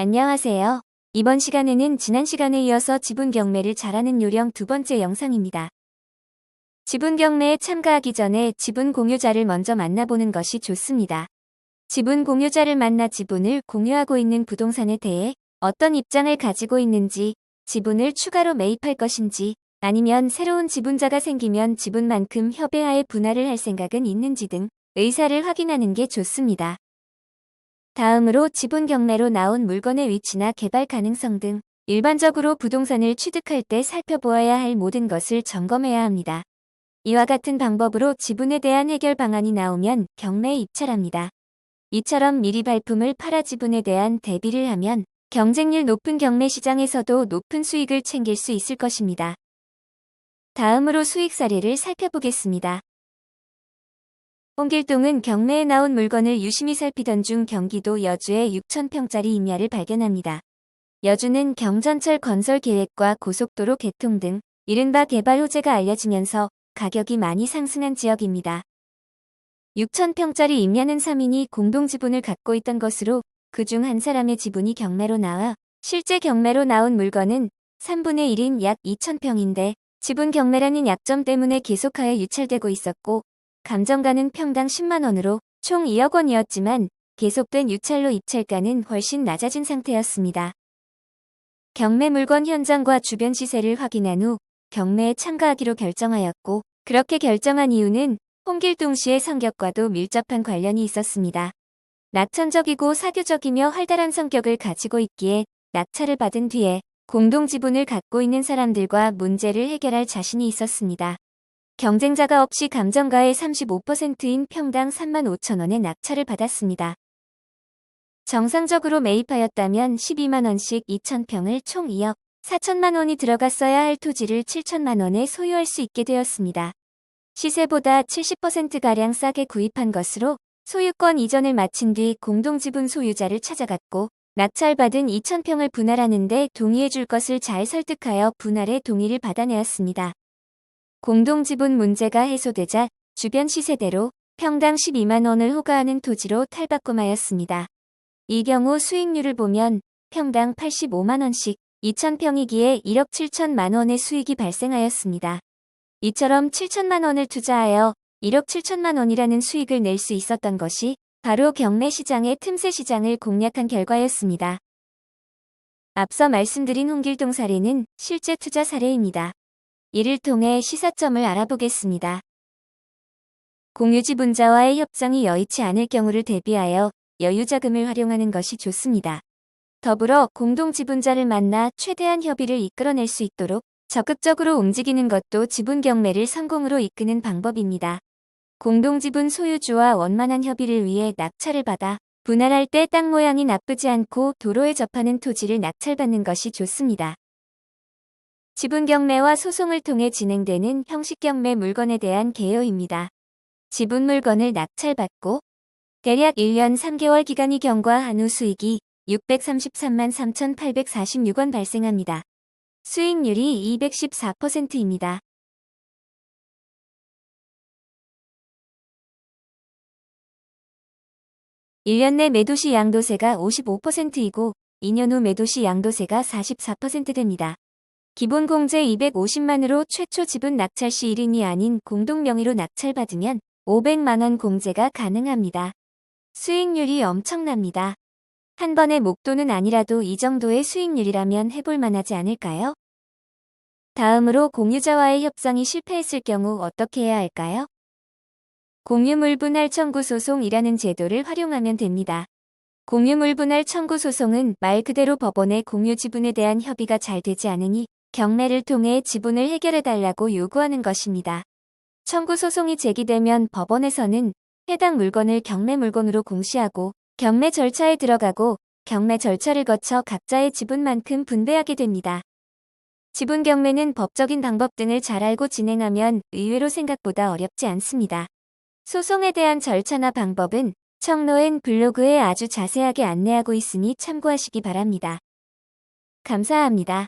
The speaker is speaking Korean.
안녕하세요. 이번 시간에는 지난 시간에 이어서 지분 경매를 잘하는 요령 두 번째 영상입니다. 지분 경매에 참가하기 전에 지분 공유자를 먼저 만나보는 것이 좋습니다. 지분 공유자를 만나 지분을 공유하고 있는 부동산에 대해 어떤 입장을 가지고 있는지, 지분을 추가로 매입할 것인지, 아니면 새로운 지분자가 생기면 지분만큼 협의하에 분할을 할 생각은 있는지 등 의사를 확인하는 게 좋습니다. 다음으로 지분 경매로 나온 물건의 위치나 개발 가능성 등 일반적으로 부동산을 취득할 때 살펴보아야 할 모든 것을 점검해야 합니다. 이와 같은 방법으로 지분에 대한 해결 방안이 나오면 경매에 입찰합니다. 이처럼 미리 발품을 팔아 지분에 대한 대비를 하면 경쟁률 높은 경매 시장에서도 높은 수익을 챙길 수 있을 것입니다. 다음으로 수익 사례를 살펴보겠습니다. 홍길동은 경매에 나온 물건을 유심히 살피던 중 경기도 여주의 6천평짜리 임야를 발견합니다. 여주는 경전철 건설 계획과 고속도로 개통 등 이른바 개발 호재가 알려지면서 가격이 많이 상승한 지역입니다. 6천평짜리 임야는 3인이 공동지분을 갖고 있던 것으로 그 중 한 사람의 지분이 경매로 나와 실제 경매로 나온 물건은 3분의 1인 약 2천평인데 지분 경매라는 약점 때문에 계속하여 유찰되고 있었고 감정가는 평당 10만원으로 총 2억 원이었지만 계속된 유찰로 입찰가는 훨씬 낮아진 상태였습니다. 경매 물건 현장과 주변 시세를 확인한 후 경매에 참가하기로 결정하였고 그렇게 결정한 이유는 홍길동 씨의 성격과도 밀접한 관련이 있었습니다. 낙천적이고 사교적이며 활달한 성격을 가지고 있기에 낙찰을 받은 뒤에 공동 지분을 갖고 있는 사람들과 문제를 해결할 자신이 있었습니다. 경쟁자가 없이 감정가의 35%인 평당 3만 5천 원의 낙찰을 받았습니다. 정상적으로 매입하였다면 12만원씩 2천평을 총 2억 4천만 원이 들어갔어야 할 토지를 7천만 원에 소유할 수 있게 되었습니다. 시세보다 70%가량 싸게 구입한 것으로 소유권 이전을 마친 뒤 공동지분 소유자를 찾아갔고 낙찰받은 2천평을 분할하는데 동의해줄 것을 잘 설득하여 분할에 동의를 받아내었습니다. 공동지분 문제가 해소되자 주변 시세대로 평당 12만 원을 호가하는 토지로 탈바꿈하였습니다. 이 경우 수익률을 보면 평당 85만 원씩 2천평이기에 1억 7천만 원의 수익이 발생하였습니다. 이처럼 7천만 원을 투자하여 1억 7천만 원이라는 수익을 낼 수 있었던 것이 바로 경매 시장의 틈새 시장을 공략한 결과였습니다. 앞서 말씀드린 홍길동 사례는 실제 투자 사례입니다. 이를 통해 시사점을 알아보겠습니다. 공유지분자와의 협정이 여의치 않을 경우를 대비하여 여유자금을 활용하는 것이 좋습니다. 더불어 공동지분자를 만나 최대한 협의를 이끌어낼 수 있도록 적극적으로 움직이는 것도 지분 경매를 성공으로 이끄는 방법입니다. 공동지분 소유주와 원만한 협의를 위해 낙찰을 받아 분할할 때 땅 모양이 나쁘지 않고 도로에 접하는 토지를 낙찰받는 것이 좋습니다. 지분 경매와 소송을 통해 진행되는 형식 경매 물건에 대한 개요입니다. 지분 물건을 낙찰받고 대략 1년 3개월 기간이 경과한 후 수익이 633만 3,846원 발생합니다. 수익률이 214%입니다. (1년) 내 매도시 양도세가 (55%이고) (2년) 후 매도시 양도세가 (44%) 됩니다. 기본 공제 250만으로 최초 지분 낙찰 시 1인이 아닌 공동 명의로 낙찰받으면 500만원 공제가 가능합니다. 수익률이 엄청납니다. 한 번의 목돈은 아니라도 이 정도의 수익률이라면 해볼 만하지 않을까요? 다음으로 공유자와의 협상이 실패했을 경우 어떻게 해야 할까요? 공유물분할 청구 소송이라는 제도를 활용하면 됩니다. 공유물분할 청구 소송은 말 그대로 법원의 공유 지분에 대한 협의가 잘 되지 않으니 경매를 통해 지분을 해결해달라고 요구하는 것입니다. 청구 소송이 제기되면 법원에서는 해당 물건을 경매 물건으로 공시하고 경매 절차에 들어가고 경매 절차를 거쳐 각자의 지분만큼 분배하게 됩니다. 지분 경매는 법적인 방법 등을 잘 알고 진행하면 의외로 생각보다 어렵지 않습니다. 소송에 대한 절차나 방법은 청노엔 블로그에 아주 자세하게 안내하고 있으니 참고하시기 바랍니다. 감사합니다.